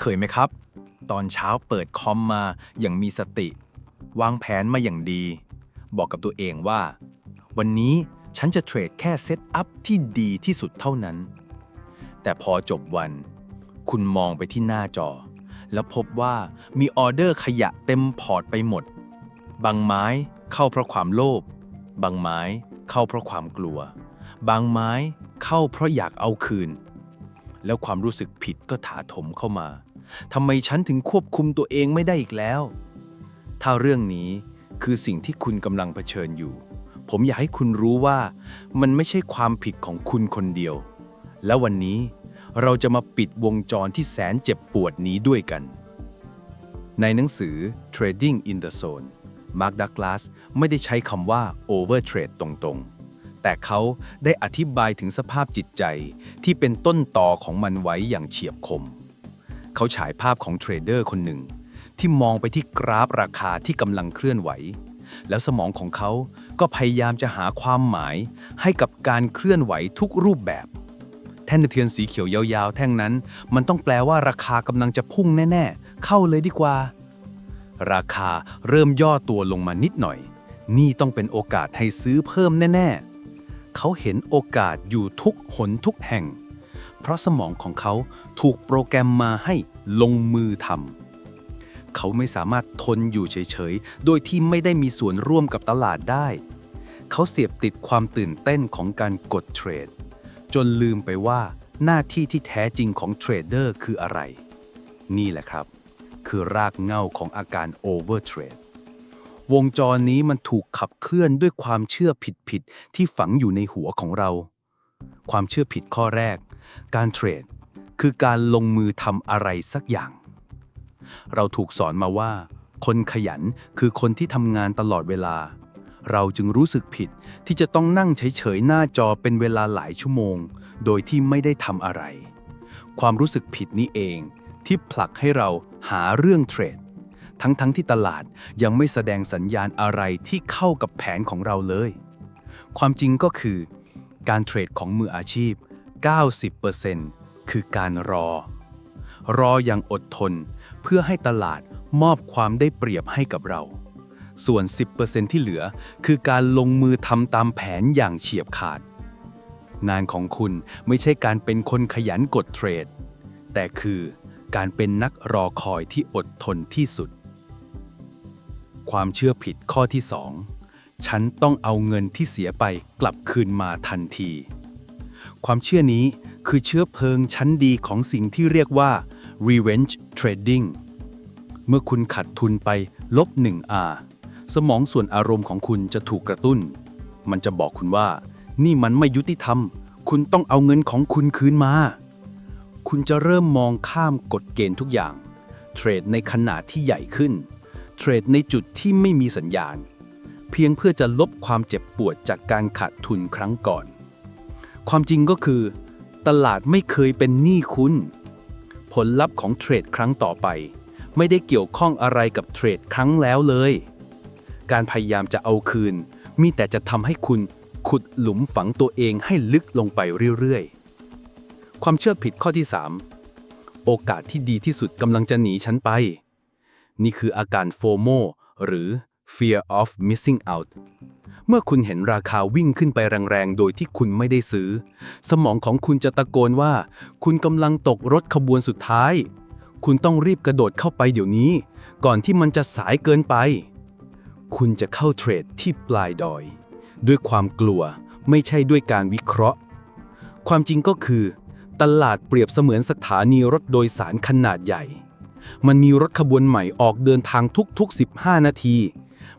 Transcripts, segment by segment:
เคยไหมครับ ตอนเช้าเปิดคอมมาอย่างมีสติ วางแผนมาอย่างดี บอกกับตัวเองว่า วันนี้ฉันจะเทรดแค่เซตอัพที่ดีที่สุดเท่านั้น แต่พอจบวัน คุณมองไปที่หน้าจอ แล้วพบว่ามีออเดอร์ขยะเต็มพอร์ตไปหมด บางไม้เข้าเพราะความโลภบางไม้เข้าเพราะความกลัว บางไม้เข้าเพราะอยากเอาคืน แล้วความรู้สึกผิดก็ถาโถมเข้ามา ทำไมฉันถึงควบคุมตัวเองไม่ได้อีกแล้ว ถ้าเรื่องนี้คือสิ่งที่คุณกำลังเผชิญอยู่ ผมอยากให้คุณรู้ว่ามันไม่ใช่ความผิดของคุณคนเดียว และวันนี้เราจะมาปิดวงจรที่แสนเจ็บปวดนี้ด้วยกัน ในหนังสือ Trading in the Zone มาร์คดักลาสไม่ได้ใช้คำว่า overtrade ตรงๆ แต่เขาได้อธิบายถึงสภาพจิตใจที่เป็นต้นต่อของมันไว้อย่างเฉียบคม เขาฉายภาพของเทรดเดอร์คนหนึ่ง ที่มองไปที่กราฟราคาที่กำลังเคลื่อนไหว แล้วสมองของเขาก็พยายามจะหาความหมายให้กับการเคลื่อนไหวทุกรูปแบบ แท่นเทียนสีเขียวยาวๆ แท่งนั้น มันต้องแปลว่าราคากำลังจะพุ่งแน่ๆ เข้าเลยดีกว่า ราคาเริ่มย่อตัวลงมานิดหน่อย นี่ต้องเป็นโอกาสให้ซื้อเพิ่มแน่ๆ เขาเห็นโอกาสอยู่ทุกหนทุกแห่ง เพราะสมองของเขาถูกโปรแกรมมาให้ลงมือทำเขาไม่สามารถทนอยู่เฉยๆ โดยที่ไม่ได้มีส่วนร่วมกับตลาดได้ เขาเสียบติดความตื่นเต้นของการกดเทรด จนลืมไปว่าหน้าที่ที่แท้จริงของเทรดเดอร์คืออะไร นี่แหละครับ คือรากเหง้าของอาการโอเวอร์เทรดวงจรนี้มันถูกขับเคลื่อนด้วยความเชื่อผิดๆที่ฝังอยู่ในหัวของเรา ความเชื่อผิดข้อแรก การเทรด คือการลงมือทำอะไรสักอย่าง เราถูกสอนมาว่า คนขยันคือคนที่ทำงานตลอดเวลา เราจึงรู้สึกผิดที่จะต้องนั่งเฉยๆหน้าจอเป็นเวลาหลายชั่วโมง โดยที่ไม่ได้ทำอะไร ความรู้สึกผิดนี้เอง ที่ผลักให้เราหาเรื่องเทรด ทั้งๆทที่ตลาดยังไม่แสดงสัญญาณอะไรที่เข้ากับแผนของเราเลย ความจริงก็คือ การเทรดของมืออาชีพ 90%คือการรอ รออย่างอดทนเพื่อให้ตลาดมอบความได้เปรียบให้กับเรา ส่วน 10%ที่เหลือคือการลงมือทำตามแผนอย่างเฉียบขาด งานของคุณไม่ใช่การเป็นคนขยันกดเทรด แต่คือการเป็นนักรอคอยที่อดทนที่สุด ความเชื่อผิดข้อที่2 ฉันต้องเอาเงินที่เสียไปกลับคืนมาทันที ความเชื่อนี้คือเชื้อเพลิงชั้นดีของสิ่งที่เรียกว่า revenge trading เมื่อคุณขัดทุนไปลบ 1R สมองส่วนอารมณ์ของคุณจะถูกกระตุ้น มันจะบอกคุณว่า นี่มันไม่ยุติธรรม คุณต้องเอาเงินของคุณคืนมา คุณจะเริ่มมองข้ามกฎเกณฑ์ทุกอย่าง เทรดในขนาดที่ใหญ่ขึ้น เทรดในจุดที่ไม่มีสัญญาณ เพียงเพื่อจะลบความเจ็บปวดจากการขาดทุนครั้งก่อน ความจริงก็คือ ตลาดไม่เคยเป็นหนี้คุณ ผลลัพธ์ของเทรดครั้งต่อไป ไม่ได้เกี่ยวข้องอะไรกับเทรดครั้งแล้วเลย การพยายามจะเอาคืน มีแต่จะทำให้คุณขุดหลุมฝังตัวเองให้ลึกลงไปเรื่อยๆ ความเชื่อผิดข้อที่ 3 โอกาสที่ดีที่สุดกำลังจะหนีฉันไป นี่คืออาการโฟโมหรือ fear of missing out เมื่อคุณเห็นราคาวิ่งขึ้นไปแรงๆ โดยที่คุณไม่ได้ซื้อ สมองของคุณจะตะโกนว่า คุณกำลังตกรถขบวนสุดท้าย คุณต้องรีบกระโดดเข้าไปเดี๋ยวนี้ ก่อนที่มันจะสายเกินไป คุณจะเข้าเทรดที่ปลายดอย ด้วยความกลัวไม่ใช่ด้วยการวิเคราะห์ ความจริงก็คือ ตลาดเปรียบเสมือนสถานีรถโดยสารขนาดใหญ่ มันมีรถขบวนใหม่ออกเดินทางทุกๆ 15 นาที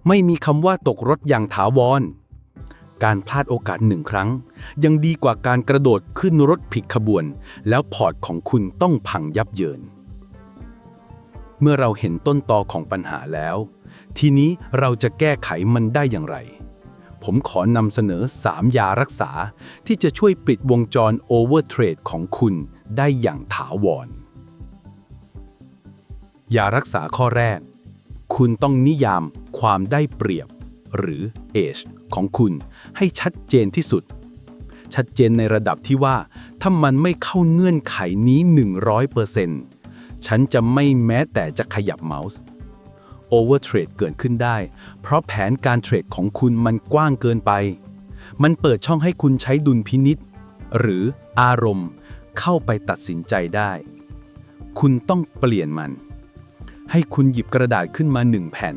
ไม่มีคำว่าตกรถอย่างถาวร การพลาดโอกาสหนึ่งครั้ง ยังดีกว่าการกระโดดขึ้นรถผิดขบวน แล้วพอร์ตของคุณต้องพังยับเยิน เมื่อเราเห็นต้นตอของปัญหาแล้ว ทีนี้เราจะแก้ไขมันได้อย่างไร ผมขอนำเสนอ 3 ยารักษาที่จะช่วยปิดวงจรโอเวอร์เทรดของคุณได้อย่างถาวรยารักษาข้อแรก คุณต้องนิยามความได้เปรียบ หรือ age ของคุณให้ชัดเจนที่สุด ชัดเจนในระดับที่ว่า ถ้ามันไม่เข้าเงื่อนไขนี้ 100%ฉฉันจะไม่แม้แต่จะขยับเมาส์โอเวอร์เทรดเกิดขึ้นได้ เพราะแผนการเทรดของคุณมันกว้างเกินไป มันเปิดช่องให้คุณใช้ดุลพินิษหรืออารมณ์เข้าไปตัดสินใจได้ คุณต้องเปลี่ยนมัน ให้คุณหยิบกระดาษขึ้นมาหนึ่งแผ่น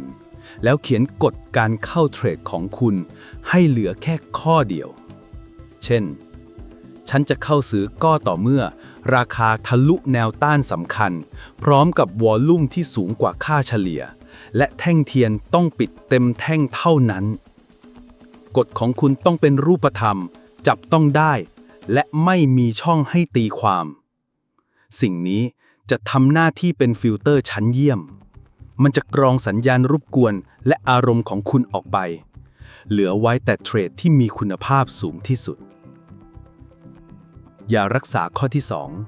แล้วเขียนกฎการเข้าเทรดของคุณให้เหลือแค่ข้อเดียว เช่น ฉันจะเข้าซื้อก็ต่อเมื่อ ราคาทะลุแนวต้านสำคัญ พร้อมกับวอลลุ่มที่สูงกว่าค่าเฉลี่ย และแท่งเทียนต้องปิดเต็มแท่งเท่านั้น กฎของคุณต้องเป็นรูปธรรม จับต้องได้ และไม่มีช่องให้ตีความ สิ่งนี้ จะทำหน้าที่เป็นฟิลเตอร์ชั้นเยี่ยม มันจะกรองสัญญาณรบกวนและอารมณ์ของคุณออกไป เหลือไว้แต่เทรดที่มีคุณภาพสูงที่สุด อย่ารักษาข้อที่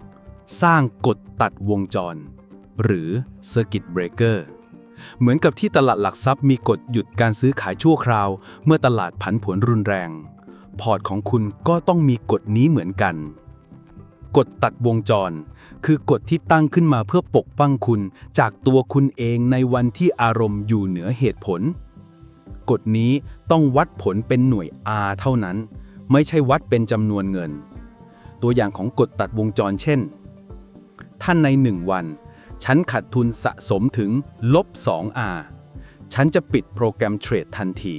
2 สร้างกฎตัดวงจร หรือ Circuit Breaker เหมือนกับที่ตลาดหลักทรัพย์มีกฎหยุดการซื้อขายชั่วคราว เมื่อตลาดผันผวนรุนแรง พอร์ตของคุณก็ต้องมีกฎนี้เหมือนกัน กฎตัดวงจร คือกฎที่ตั้งขึ้นมาเพื่อปกป้องคุณจากตัวคุณเองในวันที่อารมณ์อยู่เหนือเหตุผล กฎนี้ต้องวัดผลเป็นหน่วย R เท่านั้น ไม่ใช่วัดเป็นจำนวนเงิน ตัวอย่างของกฎตัดวงจรเช่น ท่านใน1วัน ฉันขาดทุนสะสมถึงลบ 2R ฉันจะปิดโปรแกรมเทรดทันที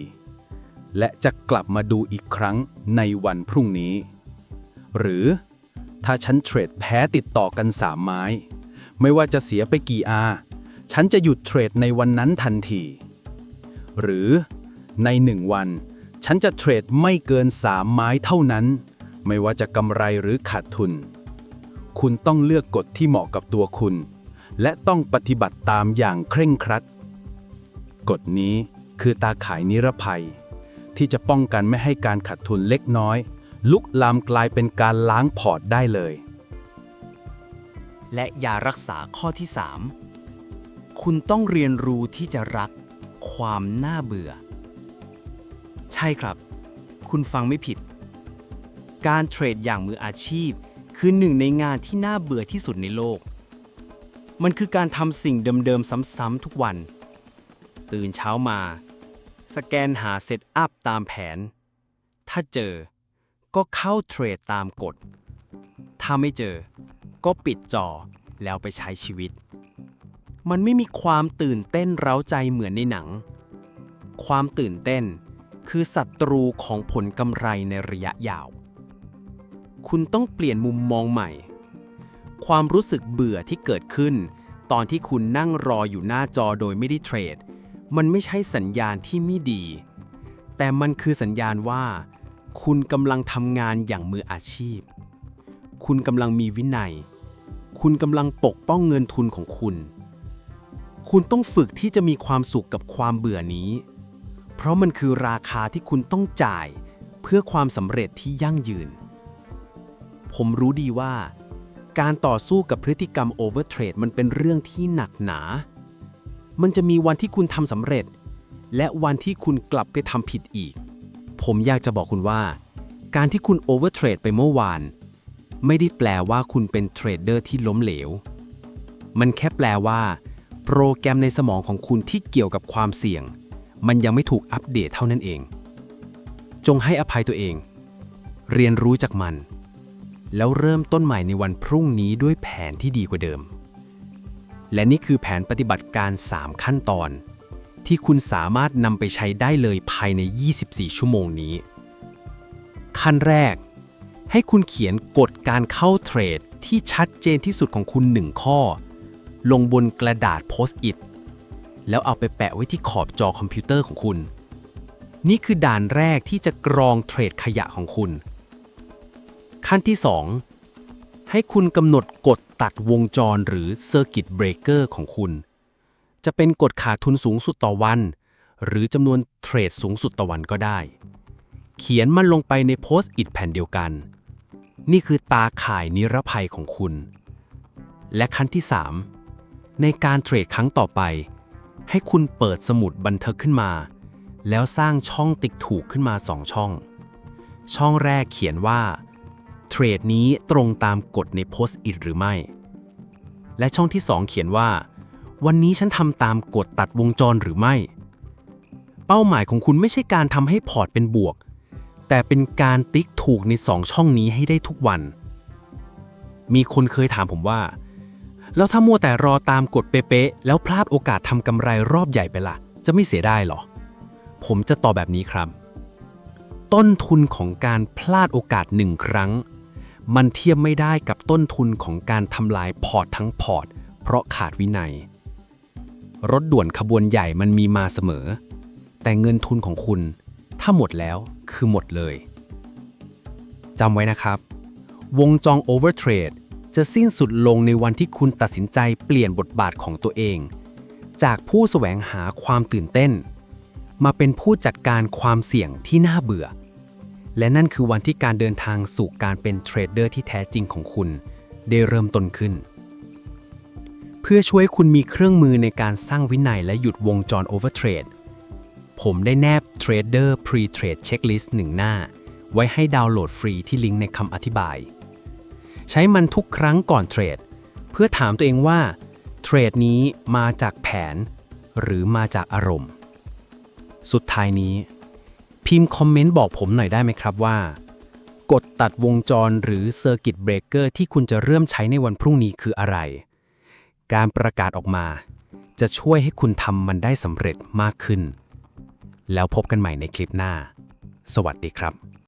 และจะกลับมาดูอีกครั้งในวันพรุ่งนี้ หรือ ถ้าฉันเทรดแพ้ติดต่อกัน3ไม้ ไม่ว่าจะเสียไปกี่ R ฉันจะหยุดเทรดในวันนั้นทันที หรือใน1วัน ฉันจะเทรดไม่เกิน3ไม้เท่านั้น ไม่ว่าจะกำไรหรือขาดทุน คุณต้องเลือกกฎที่เหมาะกับตัวคุณ และต้องปฏิบัติตามอย่างเคร่งครัด กฎนี้คือตาข่ายนิรภัย ที่จะป้องกันไม่ให้การขาดทุนเล็กน้อย ลุกลามกลายเป็นการล้างพอร์ตได้เลย และยารักษาข้อที่ 3 คุณต้องเรียนรู้ที่จะรักความน่าเบื่อ ใช่ครับ คุณฟังไม่ผิด การเทรดอย่างมืออาชีพ คือหนึ่งในงานที่น่าเบื่อที่สุดในโลก มันคือการทำสิ่งเดิมๆซ้ำๆทุกวัน ตื่นเช้ามา สแกนหาเซตอัพตามแผน ถ้าเจอ ก็เข้าเทรดตามกฎ ถ้าไม่เจอ ก็ปิดจอแล้วไปใช้ชีวิต มันไม่มีความตื่นเต้นเร้าใจเหมือนในหนัง ความตื่นเต้นคือศัตรูของผลกำไรในระยะยาว คุณต้องเปลี่ยนมุมมองใหม่ ความรู้สึกเบื่อที่เกิดขึ้น ตอนที่คุณนั่งรออยู่หน้าจอโดยไม่ได้เทรด มันไม่ใช่สัญญาณที่ไม่ดี แต่มันคือสัญญาณว่า คุณกำลังทำงานอย่างมืออาชีพ คุณกำลังมีวินัย คุณกำลังปกป้องเงินทุนของคุณ คุณต้องฝึกที่จะมีความสุขกับความเบื่อนี้ เพราะมันคือราคาที่คุณต้องจ่าย เพื่อความสำเร็จที่ยั่งยืน ผมรู้ดีว่า การต่อสู้กับพฤติกรรมโอเวอร์เทรดมันเป็นเรื่องที่หนักหนา มันจะมีวันที่คุณทำสำเร็จ และวันที่คุณกลับไปทำผิดอีก ผมอยากจะบอกคุณว่า การที่คุณโอเวอร์เทรดไปเมื่อวาน ไม่ได้แปลว่าคุณเป็นเทรดเดอร์ที่ล้มเหลว มันแค่แปลว่า โปรแกรมในสมองของคุณที่เกี่ยวกับความเสี่ยง มันยังไม่ถูกอัปเดตเท่านั้นเอง จงให้อภัยตัวเอง เรียนรู้จากมัน แล้วเริ่มต้นใหม่ในวันพรุ่งนี้ด้วยแผนที่ดีกว่าเดิม และนี่คือแผนปฏิบัติการ 3 ขั้นตอน ที่คุณสามารถนำไปใช้ได้เลยภายใน 24 ชั่วโมงนี้ ขั้นแรก ให้คุณเขียนกฎการเข้าเทรดที่ชัดเจนที่สุดของคุณ 1 ข้อ ลงบนกระดาษโพสต์อิทแล้วเอาไปแปะไว้ที่ขอบจอคอมพิวเตอร์ของคุณ นี่คือด่านแรกที่จะกรองเทรดขยะของคุณ ขั้นที่ 2 ให้คุณกำหนดกฎตัดวงจรหรือ Circuit Breaker ของคุณ จะเป็นกฎขาดทุนสูงสุดต่อวัน หรือจำนวนเทรดสูงสุดต่อวันก็ได้ เขียนมันลงไปในโพสต์อิทแผ่นเดียวกัน นี่คือตาข่ายนิรภัยของคุณ และขั้นที่ 3 ในการเทรดครั้งต่อไป ให้คุณเปิดสมุดบันทึกขึ้นมา แล้วสร้างช่องติ๊กถูกขึ้นมา 2 ช่อง ช่องแรกเขียนว่าเทรดนี้ตรงตามกฎในโพสต์อิทหรือไม่ และช่องที่ 2 เขียนว่า วันนี้ฉันทำตามกฎตัดวงจรหรือไม่ เป้าหมายของคุณไม่ใช่การทำให้พอร์ตเป็นบวก แต่เป็นการติ๊กถูกใน2ช่องนี้ให้ได้ทุกวัน มีคนเคยถามผมว่า แล้วถ้ามัวแต่รอตามกฎเป๊ะๆแล้วพลาดโอกาสทำกำไรรอบใหญ่ไปล่ะ จะไม่เสียได้หรอ ผมจะตอบแบบนี้ครับ ต้นทุนของการพลาดโอกาสหนึ่งครั้ง มันเทียบไม่ได้กับต้นทุนของการทำลายพอร์ตทั้งพอร์ตเพราะขาดวินัย รถด่วนขบวนใหญ่มันมีมาเสมอ แต่เงินทุนของคุณ ถ้าหมดแล้วคือหมดเลยจำไว้นะครับ วงจองโอเวอร์เทรดจะสิ้นสุดลงในวันที่คุณตัดสินใจเปลี่ยนบทบาทของตัวเอง จากผู้แสวงหาความตื่นเต้น มาเป็นผู้จัดการความเสี่ยงที่น่าเบื่อ และนั่นคือวันที่การเดินทางสู่การเป็นเทรดเดอร์ที่แท้จริงของคุณ ได้เริ่มต้นขึ้น พื่อช่วยคุณมีเครื่องมือในการสร้างวินัยและหยุดวงจรโอเวอร์เทรด ผมได้แนบ Trader Pre-Trade Checklist หนึ่งหน้า ไว้ให้ดาวน์โหลดฟรีที่ลิงก์ในคำอธิบาย ใช้มันทุกครั้งก่อนเทรด เพื่อถามตัวเองว่าเทรดนี้มาจากแผน หรือมาจากอารมณ์ สุดท้ายนี้ พิมพ์คอมเมนต์บอกผมหน่อยได้ไหมครับว่ากฎตัดวงจรหรือ Circuit Breaker ที่คุณจะเริ่มใช้ในวันพรุ่งนี้คืออะไร การประกาศออกมา จะช่วยให้คุณทำมันได้สำเร็จมากขึ้น แล้วพบกันใหม่ในคลิปหน้า สวัสดีครับ